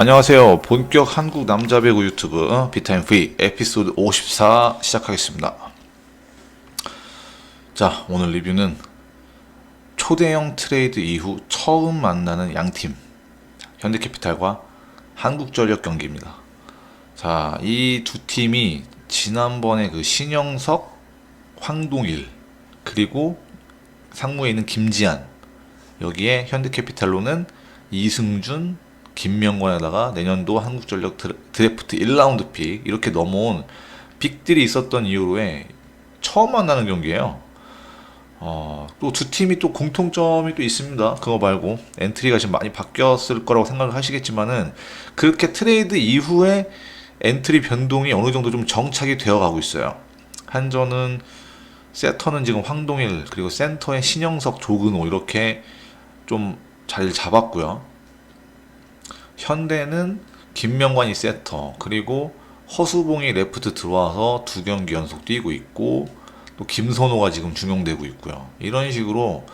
안녕하세요. 본격 한국 남자 배구 유튜브 어, 비타임 V 에피소드 54 시작하겠습니다. 자, 오늘 리뷰는 초대형 트레이드 이후 처음 만나는 양팀 현대캐피탈과 한국전력 경기입니다. 자, 이 두 팀이 지난번에 그 신영석, 황동일 그리고 상무에 있는 김지한 여기에 현대캐피탈로는 이승준, 김명권에다가 내년도 한국전력 드래- 드래프트 1라운드 픽 이렇게 넘어온 픽들이 있었던 이후에 처음 만나는 경기예요. 어, 또 두 팀이 또 공통점이 또 있습니다. 그거 말고 엔트리가 지금 많이 바뀌었을 거라고 생각을 하시겠지만은 그렇게 트레이드 이후에 엔트리 변동이 어느 정도 좀 정착이 되어 가고 있어요. 한전은 세터는 지금 황동일 그리고 센터에 신영석, 조근호 이렇게 좀 잘 잡았고요. 현대는 김명관이 세터 그리고 허수봉이 레프트 들어와서 두 경기 연속 뛰고 있고 또 김선호가 지금 중용되고 있고요. 이런 식으로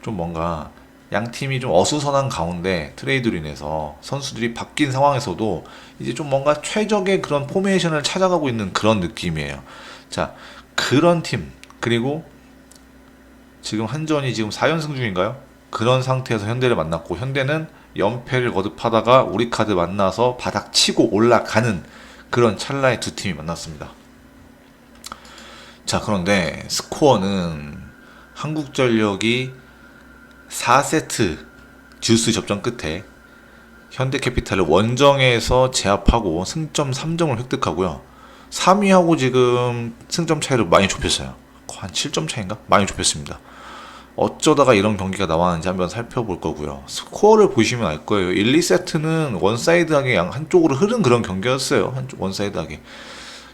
좀 뭔가 양 팀이 좀 어수선한 가운데 트레이드로 인해서 선수들이 바뀐 상황에서도 이제 좀 뭔가 최적의 그런 포메이션을 찾아가고 있는 그런 느낌이에요. 자, 그런 팀 그리고 지금 한전이 지금 4연승 중인가요? 그런 상태에서 현대를 만났고 현대는 연패를 거듭하다가 우리 카드 만나서 바닥 치고 올라가는 그런 찰나의 두 팀이 만났습니다. 자, 그런데 스코어는 한국전력이 4세트 듀스 접전 끝에 현대캐피탈을 원정에서 제압하고 승점 3점을 획득하고요. 3위하고 지금 승점 차이를 많이 좁혔어요. 한 7점 차인가? 많이 좁혔습니다. 어쩌다가 이런 경기가 나왔는지 한번 살펴볼 거고요. 스코어를 보시면 알 거예요. 1, 2세트는 원사이드하게 양 한쪽으로 흐른 그런 경기였어요. 한쪽 원사이드하게.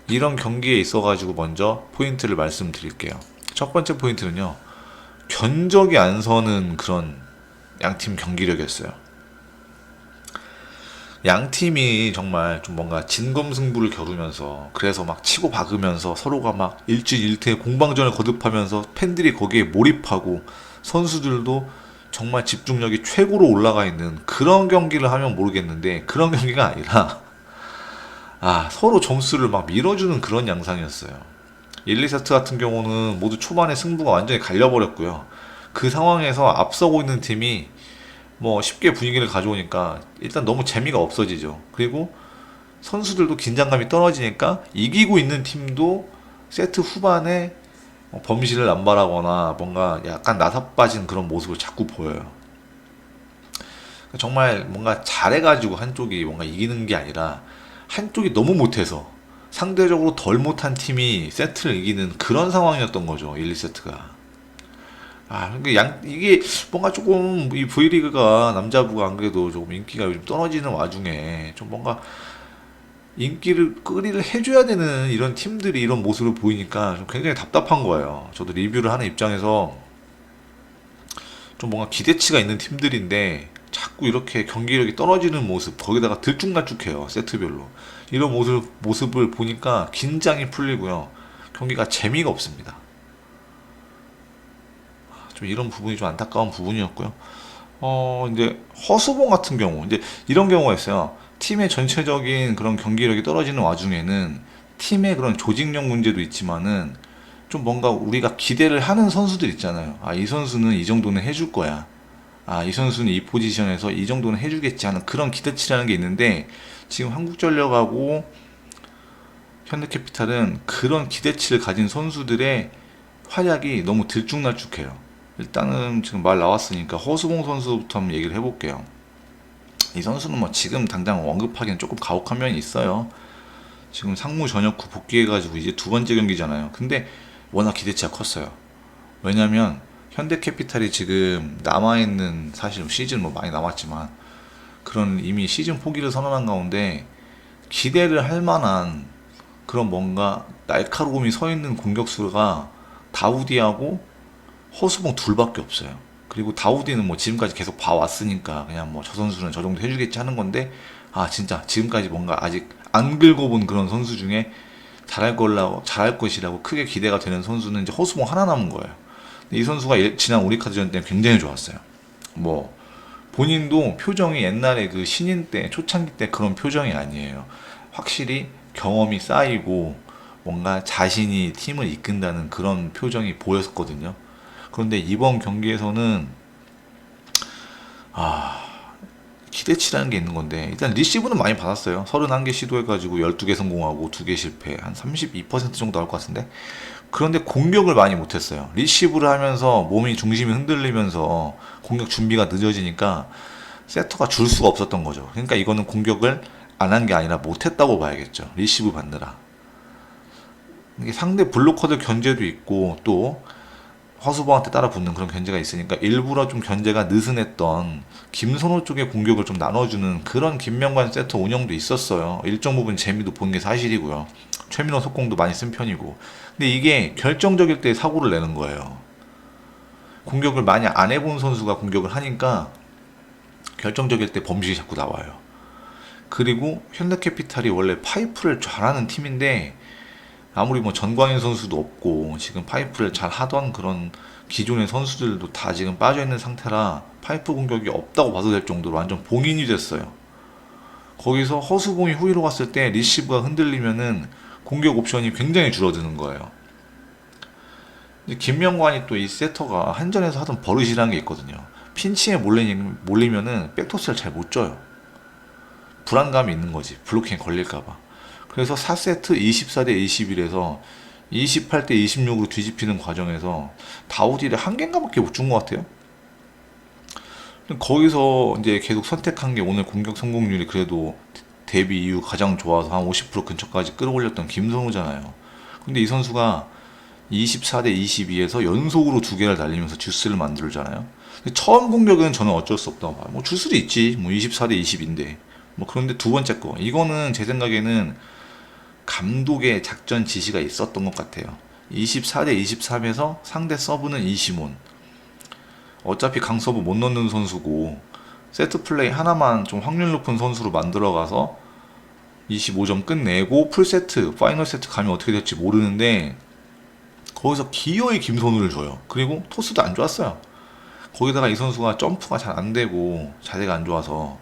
이런 경기에 있어 가지고 먼저 포인트를 말씀드릴게요. 첫 번째 포인트는요. 견적이 안 서는 그런 양팀 경기력이었어요. 양 팀이 정말 좀 뭔가 진검승부를 겨루면서 그래서 막 치고 박으면서 서로가 막 일주일일퇴 공방전을 거듭하면서 팬들이 거기에 몰입하고 선수들도 정말 집중력이 최고로 올라가 있는 그런 경기를 하면 모르겠는데 그런 경기가 아니라 아 서로 점수를 막 밀어주는 그런 양상이었어요. 1, 2세트 같은 경우는 모두 초반에 승부가 완전히 갈려버렸고요. 그 상황에서 앞서고 있는 팀이 뭐 쉽게 분위기를 가져오니까 일단 너무 재미가 없어지죠. 그리고 선수들도 긴장감이 떨어지니까 이기고 있는 팀도 세트 후반에 뭐 범실을 남발하거나 뭔가 약간 나사 빠진 그런 모습을 자꾸 보여요. 정말 뭔가 잘해가지고 한쪽이 뭔가 이기는 게 아니라 한쪽이 너무 못해서 상대적으로 덜 못한 팀이 세트를 이기는 그런 상황이었던 거죠. 1, 2세트가. 아, 양, 이게 뭔가 조금 이 V리그가 남자부가 안 그래도 조금 인기가 요즘 떨어지는 와중에 좀 뭔가 인기를 끌이를 해줘야 되는 이런 팀들이 이런 모습을 보이니까 좀 굉장히 답답한 거예요. 저도 리뷰를 하는 입장에서 좀 뭔가 기대치가 있는 팀들인데 자꾸 이렇게 경기력이 떨어지는 모습, 거기다가 들쭉날쭉해요. 세트별로. 이런 모습, 모습을 보니까 긴장이 풀리고요. 경기가 재미가 없습니다. 좀 이런 부분이 좀 안타까운 부분이었고요. 어, 이제 허수봉 같은 경우, 이제 이런 경우가 있어요. 팀의 전체적인 그런 경기력이 떨어지는 와중에는 팀의 그런 조직력 문제도 있지만은 좀 뭔가 우리가 기대를 하는 선수들 있잖아요. 아, 이 선수는 이 정도는 해줄 거야. 아, 이 선수는 이 포지션에서 이 정도는 해주겠지 하는 그런 기대치라는 게 있는데 지금 한국전력하고 현대캐피탈은 그런 기대치를 가진 선수들의 활약이 너무 들쭉날쭉해요. 일단은 지금 말 나왔으니까 허수봉 선수부터 한번 얘기를 해볼게요. 이 선수는 뭐 지금 당장 언급하기는 조금 가혹한 면이 있어요. 지금 상무 전역 후 복귀해가지고 이제 두 번째 경기잖아요. 근데 워낙 기대치가 컸어요. 왜냐면 현대캐피탈이 지금 남아있는 사실 시즌 뭐 많이 남았지만 그런 이미 시즌 포기를 선언한 가운데 기대를 할 만한 그런 뭔가 날카로움이 서 있는 공격수가 다우디하고 허수봉 둘밖에 없어요. 그리고 다우디는 뭐 지금까지 계속 봐왔으니까 그냥 뭐 저 선수는 저 정도 해주겠지 하는 건데 아 진짜 지금까지 뭔가 아직 안 긁어본 그런 선수 중에 잘할 걸라고 잘할 것이라고 크게 기대가 되는 선수는 이제 허수봉 하나 남은 거예요. 이 선수가 예- 지난 우리카드전 때 굉장히 좋았어요. 뭐 본인도 표정이 옛날에 그 신인 때 초창기 때 그런 표정이 아니에요. 확실히 경험이 쌓이고 뭔가 자신이 팀을 이끈다는 그런 표정이 보였거든요. 그런데 이번 경기에서는 아 기대치라는 게 있는 건데 일단 리시브는 많이 받았어요. 31개 시도해가지고 12개 성공하고 2개 실패 한 32% 정도 나올 것 같은데 그런데 공격을 많이 못했어요. 리시브를 하면서 몸이 중심이 흔들리면서 공격 준비가 늦어지니까 세터가 줄 수가 없었던 거죠. 그러니까 이거는 공격을 안 한 게 아니라 못했다고 봐야겠죠. 리시브 받느라. 이게 상대 블로커들 견제도 있고 또 허수범한테 따라 붙는 그런 견제가 있으니까 일부러 좀 견제가 느슨했던 김선호 쪽의 공격을 좀 나눠주는 그런 김명관 세터 운영도 있었어요. 일정 부분 재미도 본 게 사실이고요. 최민호 속공도 많이 쓴 편이고. 근데 이게 결정적일 때 사고를 내는 거예요. 공격을 많이 안 해본 선수가 공격을 하니까 결정적일 때 범실이 자꾸 나와요. 그리고 현대캐피탈이 원래 파이프를 잘하는 팀인데 아무리 뭐 전광인 선수도 없고 지금 파이프를 잘 하던 그런 기존의 선수들도 다 지금 빠져 있는 상태라 파이프 공격이 없다고 봐도 될 정도로 완전 봉인이 됐어요. 거기서 허수봉이 후위로 갔을 때 리시브가 흔들리면은 공격 옵션이 굉장히 줄어드는 거예요. 김명관이 또 이 세터가 한전에서 하던 버릇이라는 게 있거든요. 핀치에 몰리, 몰리면은 백토스를 잘 못 줘요. 불안감이 있는 거지. 블로킹에 걸릴까봐. 그래서 4세트 24대 21에서 28대 26으로 뒤집히는 과정에서 다우디를 한 개인가밖에 못 준 것 같아요. 거기서 이제 계속 선택한 게 오늘 공격 성공률이 그래도 데뷔 이후 가장 좋아서 한 50% 근처까지 끌어올렸던 김선우잖아요. 근데 이 선수가 24대 22에서 연속으로 두 개를 날리면서 주스를 만들잖아요. 처음 공격은 저는 어쩔 수 없다고 봐요. 뭐 주스도 있지. 뭐 24대 20인데. 뭐 그런데 두 번째 거. 이거는 제 생각에는 감독의 작전 지시가 있었던 것 같아요. 24대 23에서 상대 서브는 이시몬. 어차피 강서브 못 넣는 선수고 세트 플레이 하나만 좀 확률 높은 선수로 만들어가서 25점 끝내고 풀세트, 파이널 세트 가면 어떻게 될지 모르는데 거기서 기어이 김선우를 줘요. 그리고 토스도 안 좋았어요. 거기다가 이 선수가 점프가 잘 안 되고 자세가 안 좋아서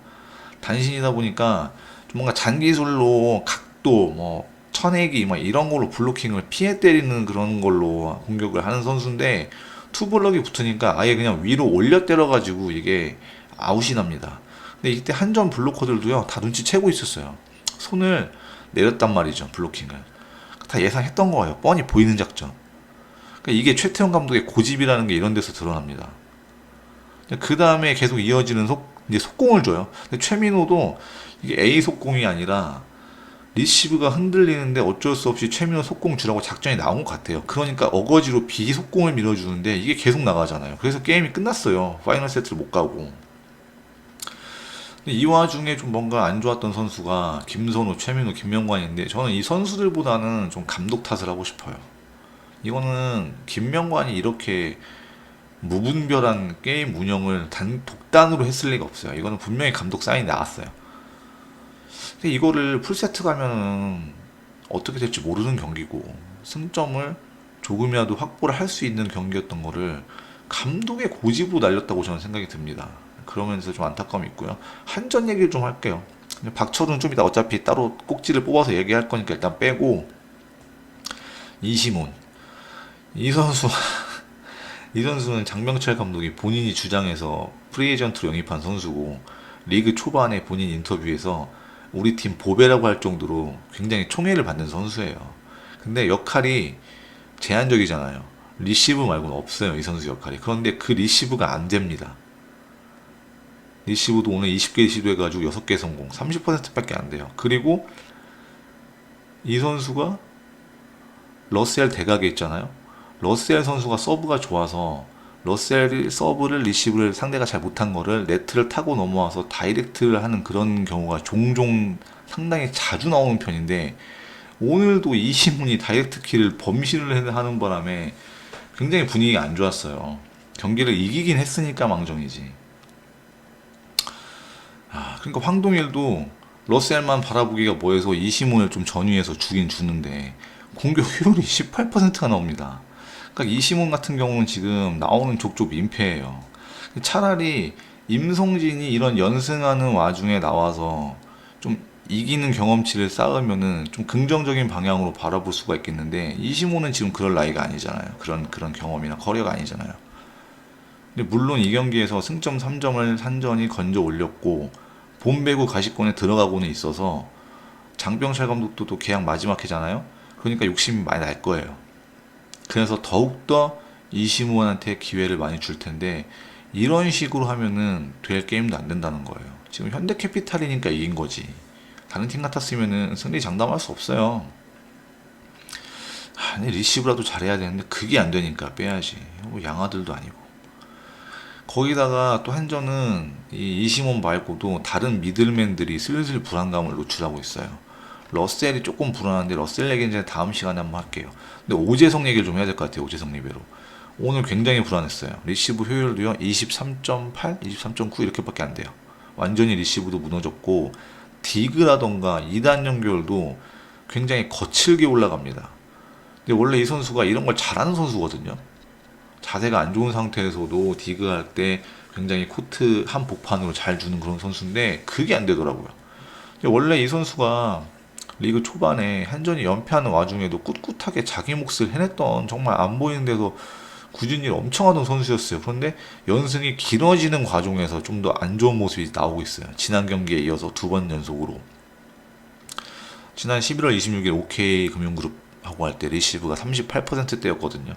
단신이다 보니까 좀 뭔가 잔기술로 각도 뭐 쳐내기 막 이런 걸로 블로킹을 피해 때리는 그런 걸로 공격을 하는 선수인데 투블럭이 붙으니까 아예 그냥 위로 올려 때려가지고 이게 아웃이 납니다. 근데 이때 한전 블로커들도요 다 눈치채고 있었어요. 손을 내렸단 말이죠 블로킹을 다 예상했던 거예요. 뻔히 보이는 작전. 그러니까 이게 최태형 감독의 고집이라는 게 이런 데서 드러납니다. 그 다음에 계속 이어지는 속 이제 속공을 줘요. 근데 최민호도 이게 A 속공이 아니라 리시브가 흔들리는데 어쩔 수 없이 최민호 속공 주라고 작전이 나온 것 같아요. 그러니까 어거지로 B 속공을 밀어주는데 이게 계속 나가잖아요. 그래서 게임이 끝났어요. 파이널 세트를 못 가고. 이 와중에 좀 뭔가 안 좋았던 선수가 김선우, 최민호, 김명관인데 저는 이 선수들보다는 좀 감독 탓을 하고 싶어요. 이거는 김명관이 이렇게 무분별한 게임 운영을 단 독단으로 했을 리가 없어요. 이거는 분명히 감독 사인이 나왔어요. 근데 이거를 풀세트 가면은 어떻게 될지 모르는 경기고 승점을 조금이라도 확보를 할 수 있는 경기였던 거를 감독의 고집으로 날렸다고 저는 생각이 듭니다. 그러면서 좀 안타까움이 있고요. 한전 얘기를 좀 할게요. 박철은 좀 이따 어차피 따로 꼭지를 뽑아서 얘기할 거니까 일단 빼고 이시몬 이 선수 이 선수는 장병철 감독이 본인이 주장해서 프리에이전트로 영입한 선수고 리그 초반에 본인 인터뷰에서 우리 팀 보배라고 할 정도로 굉장히 총애를 받는 선수예요. 근데 역할이 제한적이잖아요. 리시브 말고는 없어요. 이 선수 역할이. 그런데 그 리시브가 안 됩니다. 리시브도 오늘 20개 시도해가지고 6개 성공. 30%밖에 안 돼요. 그리고 이 선수가 러셀 대각에 있잖아요. 러셀 선수가 서브가 좋아서 러셀 서브를 리시브를 상대가 잘 못한 거를 네트를 타고 넘어와서 다이렉트를 하는 그런 경우가 종종 상당히 자주 나오는 편인데 오늘도 이시문이 다이렉트 키를 범실을 하는 바람에 굉장히 분위기가 안 좋았어요. 경기를 이기긴 했으니까 망정이지. 아, 그러니까 황동일도 러셀만 바라보기가 뭐해서 이시문을 좀 전위해서 주긴 주는데 공격 효율이 18%가 나옵니다. 그러니까 이시문 같은 경우는 지금 나오는 족족 민폐예요. 차라리 임성진이 이런 연승하는 와중에 나와서 좀 이기는 경험치를 쌓으면은 좀 긍정적인 방향으로 바라볼 수가 있겠는데 이시모는 지금 그럴 나이가 아니잖아요. 그런 그런 경험이나 커리어가 아니잖아요. 근데 물론 이 경기에서 승점 3점을 산전이 건져 올렸고 본배구 가시권에 들어가고는 있어서 장병철 감독도 또 계약 마지막 해잖아요. 그러니까 욕심이 많이 날 거예요. 그래서 더욱더 이시모한테 기회를 많이 줄 텐데 이런 식으로 하면은 될 게임도 안 된다는 거예요. 지금 현대캐피탈이니까 이긴 거지. 다른 팀 같았으면은 승리 장담할 수 없어요. 아니 리시브라도 잘해야 되는데 그게 안 되니까 빼야지. 뭐 양아들도 아니고. 거기다가 또 한전은 이 이시몬 말고도 다른 미들맨들이 슬슬 불안감을 노출하고 있어요. 러셀이 조금 불안한데 러셀 얘기는 이제 다음 시간에 한번 할게요. 근데 오재성 얘기를 좀 해야 될 것 같아요. 오재성 리베로. 오늘 굉장히 불안했어요. 리시브 효율도요. 23.8, 23.9 이렇게밖에 안 돼요. 완전히 리시브도 무너졌고 디그라던가 2단 연결도 굉장히 거칠게 올라갑니다. 근데 원래 이 선수가 이런 걸 잘하는 선수거든요. 자세가 안 좋은 상태에서도 디그할 때 굉장히 코트 한 복판으로 잘 주는 그런 선수인데 그게 안 되더라고요. 원래 이 선수가 리그 초반에 한전이 연패하는 와중에도 꿋꿋하게 자기 몫을 해냈던 정말 안 보이는 데서 굳은 일 엄청 하던 선수였어요. 그런데 연승이 길어지는 과정에서 좀 더 안 좋은 모습이 나오고 있어요. 지난 경기에 이어서 두 번 연속으로. 지난 11월 26일 OK 금융그룹하고 할 때 리시브가 38%대였거든요.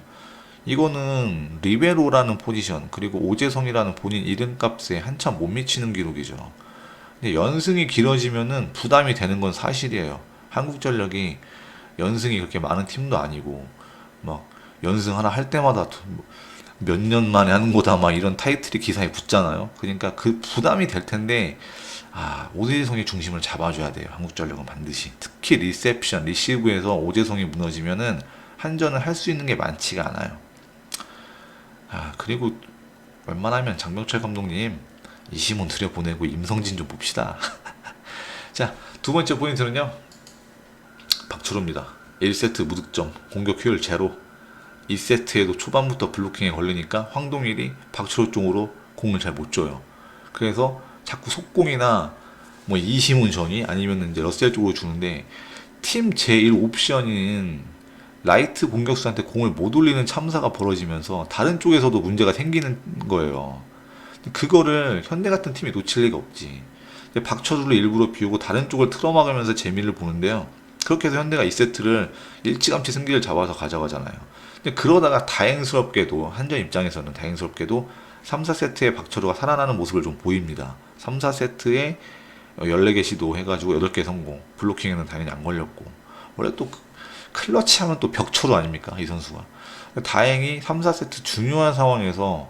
이거는 리베로라는 포지션 그리고 오재성이라는 본인 이름값에 한참 못 미치는 기록이죠. 근데 연승이 길어지면은 부담이 되는 건 사실이에요. 한국전력이 연승이 그렇게 많은 팀도 아니고 막 연승 하나 할 때마다 뭐몇년 만에 하는 거다 막 이런 타이틀이 기사에 붙잖아요. 그러니까 그 부담이 될 텐데 아 오재성이 중심을 잡아줘야 돼요. 한국전력은 반드시 특히 리셉션 리시브에서 오재성이 무너지면은 한전을 할 수 있는 게 많지가 않아요. 아 그리고 웬만하면 장병철 감독님 이시몬 들여보내고 임성진 좀 봅시다. 자 두 번째 포인트는요. 박철호입니다. 1세트 무득점, 공격 효율 제로. 2세트에도 초반부터 블로킹에 걸리니까 황동일이 박철호 쪽으로 공을 잘 못 줘요. 그래서 자꾸 속공이나 뭐 이시문 전이 아니면 이제 러셀 쪽으로 주는데 팀 제1 옵션인 라이트 공격수한테 공을 못 올리는 참사가 벌어지면서 다른 쪽에서도 문제가 생기는 거예요. 그거를 현대 같은 팀이 놓칠 리가 없지. 근데 박철우를 일부러 비우고 다른 쪽을 틀어막으면서 재미를 보는데요. 그렇게 해서 현대가 2세트를 일찌감치 승기를 잡아서 가져가잖아요. 근데 그러다가 다행스럽게도 한전 입장에서는 다행스럽게도 3, 4세트에 박철우가 살아나는 모습을 좀 보입니다. 3, 4세트에 14개 시도 해가지고 8개 성공. 블로킹에는 당연히 안 걸렸고. 원래 또 클러치 하면 또 벽철우 아닙니까? 이 선수가. 다행히 3, 4세트 중요한 상황에서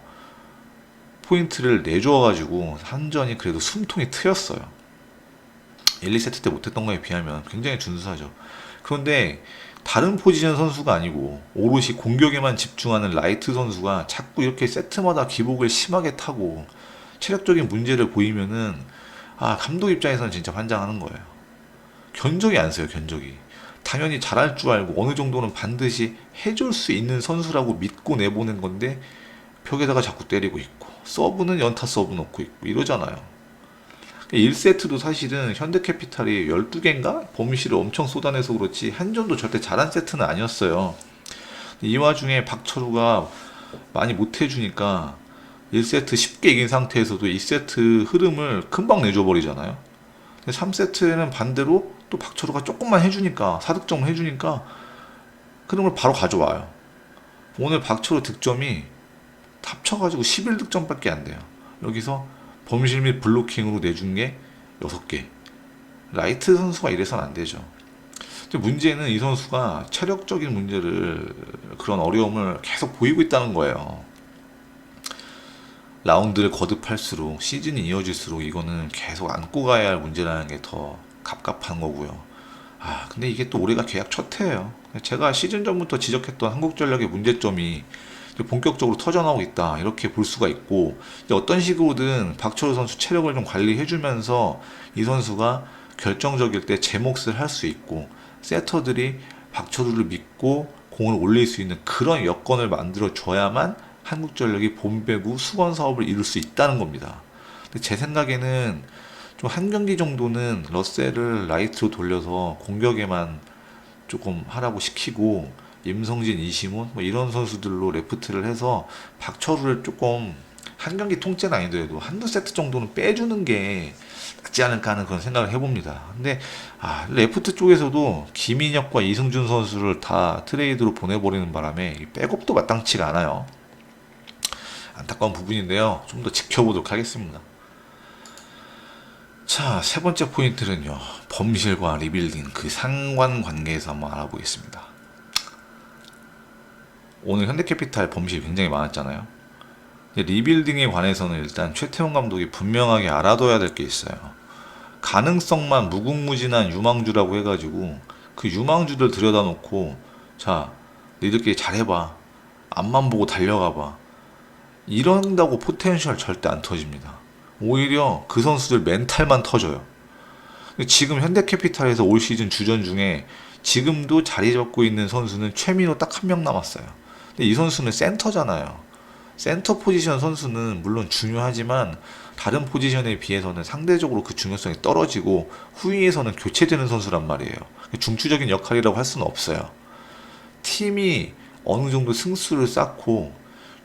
포인트를 내줘가지고 한전이 그래도 숨통이 트였어요. 1, 2세트 때 못했던 거에 비하면 굉장히 준수하죠. 그런데 다른 포지션 선수가 아니고 오롯이 공격에만 집중하는 라이트 선수가 자꾸 이렇게 세트마다 기복을 심하게 타고 체력적인 문제를 보이면은 아 감독 입장에서는 진짜 환장하는 거예요. 견적이 안 써요 견적이. 당연히 잘할 줄 알고 어느 정도는 반드시 해줄 수 있는 선수라고 믿고 내보낸 건데 벽에다가 자꾸 때리고 있고 서브는 연타 서브 넣고 있고 이러잖아요. 1세트도 사실은 현대캐피탈이 12개인가? 범실을 엄청 쏟아내서 그렇지 한전도 절대 잘한 세트는 아니었어요. 이 와중에 박철우가 많이 못해주니까 1세트 쉽게 이긴 상태에서도 2세트 흐름을 금방 내줘버리잖아요. 3세트에는 반대로 또 박철우가 조금만 해주니까 4득점을 해주니까 흐름을 바로 가져와요. 오늘 박철우 득점이 합쳐가지고 11득점밖에 안 돼요. 여기서 범실 및 블로킹으로 내준 게 6개. 라이트 선수가 이래서는 안 되죠. 문제는 이 선수가 체력적인 문제를 그런 어려움을 계속 보이고 있다는 거예요. 라운드를 거듭할수록 시즌이 이어질수록 이거는 계속 안고 가야 할 문제라는 게 더 갑갑한 거고요. 아, 근데 이게 또 올해가 계약 첫 해예요. 제가 시즌 전부터 지적했던 한국전력의 문제점이 본격적으로 터져나오고 있다 이렇게 볼 수가 있고 어떤 식으로든 박철호 선수 체력을 좀 관리해주면서 이 선수가 결정적일 때 제 몫을 할 수 있고 세터들이 박철호를 믿고 공을 올릴 수 있는 그런 여건을 만들어 줘야만 한국전력이 본배구 수건 사업을 이룰 수 있다는 겁니다. 근데 제 생각에는 좀 한 경기 정도는 러셀을 라이트로 돌려서 공격에만 조금 하라고 시키고 임성진, 이시문 뭐 이런 선수들로 레프트를 해서 박철우를 조금 한 경기 통째는 아니더라도 한두 세트 정도는 빼주는 게 낫지 않을까 하는 그런 생각을 해봅니다. 근데 아, 레프트 쪽에서도 김인혁과 이승준 선수를 다 트레이드로 보내버리는 바람에 이 백업도 마땅치가 않아요. 안타까운 부분인데요. 좀 더 지켜보도록 하겠습니다. 자, 세 번째 포인트는요. 범실과 리빌딩 그 상관 관계에서 한번 알아보겠습니다. 오늘 현대캐피탈 범실이 굉장히 많았잖아요. 리빌딩에 관해서는 일단 최태원 감독이 분명하게 알아둬야 될 게 있어요. 가능성만 무궁무진한 유망주라고 해가지고 그 유망주들 들여다놓고 자 니들끼리 잘해봐 앞만 보고 달려가봐 이런다고 포텐셜 절대 안 터집니다. 오히려 그 선수들 멘탈만 터져요. 지금 현대캐피탈에서 올 시즌 주전 중에 지금도 자리 잡고 있는 선수는 최민호 딱 한 명 남았어요. 근데 이 선수는 센터잖아요. 센터 포지션 선수는 물론 중요하지만 다른 포지션에 비해서는 상대적으로 그 중요성이 떨어지고 후위에서는 교체되는 선수란 말이에요. 중추적인 역할이라고 할 수는 없어요. 팀이 어느 정도 승수를 쌓고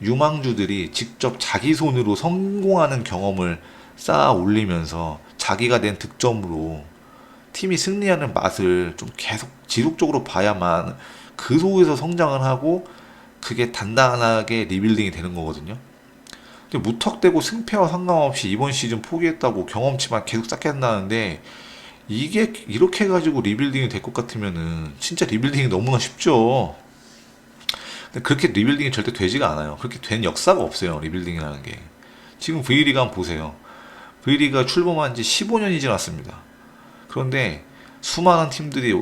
유망주들이 직접 자기 손으로 성공하는 경험을 쌓아 올리면서 자기가 낸 득점으로 팀이 승리하는 맛을 좀 계속 지속적으로 봐야만 그 속에서 성장을 하고 그게 단단하게 리빌딩이 되는 거거든요. 근데 무턱대고 승패와 상관없이 이번 시즌 포기했다고 경험치만 계속 쌓게 한다는데 이게 이렇게 해가지고 리빌딩이 될 것 같으면은 진짜 리빌딩이 너무나 쉽죠. 근데 그렇게 리빌딩이 절대 되지가 않아요. 그렇게 된 역사가 없어요. 리빌딩이라는 게. 지금 V리그 한번 보세요. V리그가 출범한 지 15년이 지났습니다. 그런데 수많은 팀들이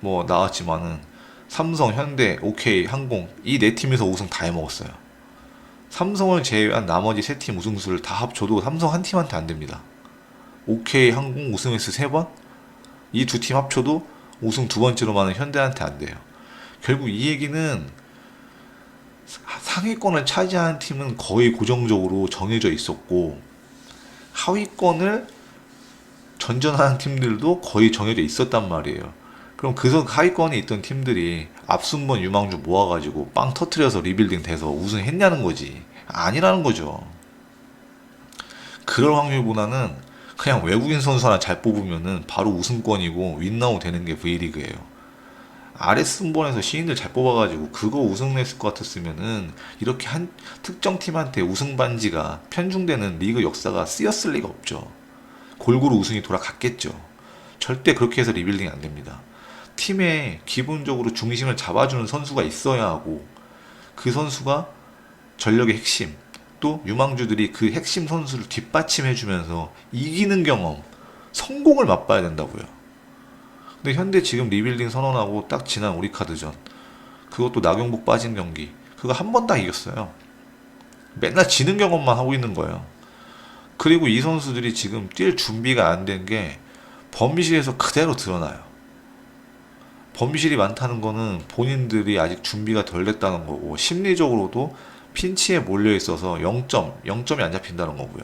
뭐 나왔지만은 삼성, 현대, OK, 항공 이 네 팀에서 우승 다 해먹었어요. 삼성을 제외한 나머지 세 팀 우승수를 다 합쳐도 삼성 한 팀한테 안 됩니다. OK, 항공 우승 횟수 세 번? 이 두 팀 합쳐도 우승 두 번째로 많은 현대한테 안 돼요. 결국 이 얘기는 상위권을 차지하는 팀은 거의 고정적으로 정해져 있었고 하위권을 전전하는 팀들도 거의 정해져 있었단 말이에요. 그럼 그 하위권에 있던 팀들이 앞순번 유망주 모아가지고 빵 터트려서 리빌딩 돼서 우승했냐는 거지. 아니라는 거죠. 그럴 확률보다는 그냥 외국인 선수 하나 잘 뽑으면은 바로 우승권이고 윈나우 되는 게 V리그예요. 아래 순번에서 시인들 잘 뽑아가지고 그거 우승 냈을 것 같았으면은 이렇게 한 특정 팀한테 우승 반지가 편중되는 리그 역사가 쓰였을 리가 없죠. 골고루 우승이 돌아갔겠죠. 절대 그렇게 해서 리빌딩 안 됩니다. 팀에 기본적으로 중심을 잡아주는 선수가 있어야 하고 그 선수가 전력의 핵심 또 유망주들이 그 핵심 선수를 뒷받침해주면서 이기는 경험 성공을 맛봐야 된다고요. 근데 현대 지금 리빌딩 선언하고 딱 지난 우리 카드전 그것도 나경복 빠진 경기 그거 한 번 딱 이겼어요. 맨날 지는 경험만 하고 있는 거예요. 그리고 이 선수들이 지금 뛸 준비가 안 된 게 범실에서 그대로 드러나요. 범실이 많다는 거는 본인들이 아직 준비가 덜 됐다는 거고 심리적으로도 핀치에 몰려 있어서 0점, 0점이 안 잡힌다는 거고요.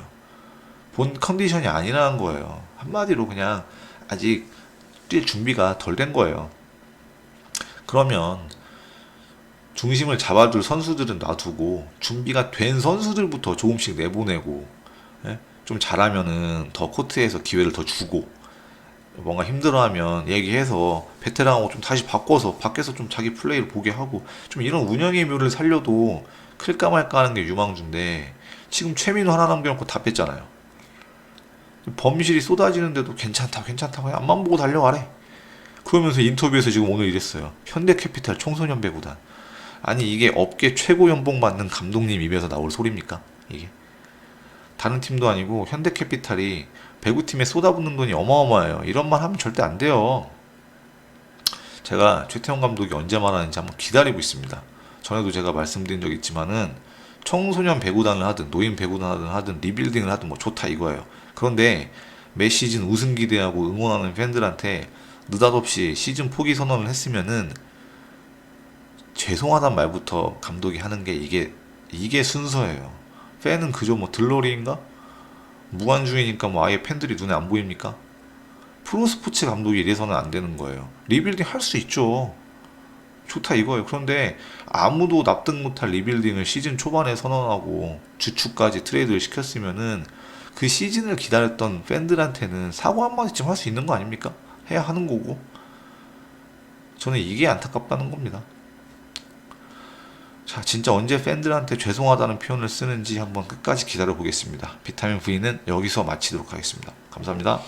본 컨디션이 아니라는 거예요. 한마디로 그냥 아직 뛸 준비가 덜 된 거예요. 그러면 중심을 잡아줄 선수들은 놔두고 준비가 된 선수들부터 조금씩 내보내고 예? 좀 잘하면은 더 코트에서 기회를 더 주고 뭔가 힘들어하면 얘기해서 베테랑하고 좀 다시 바꿔서 밖에서 좀 자기 플레이를 보게 하고 좀 이런 운영의 묘를 살려도 클까 말까 하는 게 유망주인데 지금 최민호 하나 남겨놓고 다 뺐잖아요. 범실이 쏟아지는데도 괜찮다 괜찮다 그냥 앞만 보고 달려가래. 그러면서 인터뷰에서 지금 오늘 이랬어요. 현대캐피탈 청소년 배구단. 아니 이게 업계 최고 연봉 받는 감독님 입에서 나올 소리입니까? 이게 다른 팀도 아니고 현대캐피탈이 배구팀에 쏟아붓는 돈이 어마어마해요. 이런 말 하면 절대 안 돼요. 제가 최태원 감독이 언제 말하는지 한번 기다리고 있습니다. 전에도 제가 말씀드린 적 있지만은 청소년 배구단을 하든 노인 배구단을 하든 리빌딩을 하든 뭐 좋다 이거예요. 그런데 매 시즌 우승 기대하고 응원하는 팬들한테 느닷없이 시즌 포기 선언을 했으면은 죄송하단 말부터 감독이 하는 게 이게 이게 순서예요. 팬은 그저 뭐 들러리인가? 무관중이니까 뭐 아예 팬들이 눈에 안 보입니까? 프로스포츠 감독이 이래서는 안 되는 거예요. 리빌딩 할 수 있죠. 좋다 이거예요. 그런데 아무도 납득 못할 리빌딩을 시즌 초반에 선언하고 주축까지 트레이드를 시켰으면은 그 시즌을 기다렸던 팬들한테는 사고 한마디쯤 할 수 있는 거 아닙니까? 해야 하는 거고. 저는 이게 안타깝다는 겁니다. 자, 진짜 언제 팬들한테 죄송하다는 표현을 쓰는지 한번 끝까지 기다려 보겠습니다. 비타민 V는 여기서 마치도록 하겠습니다. 감사합니다.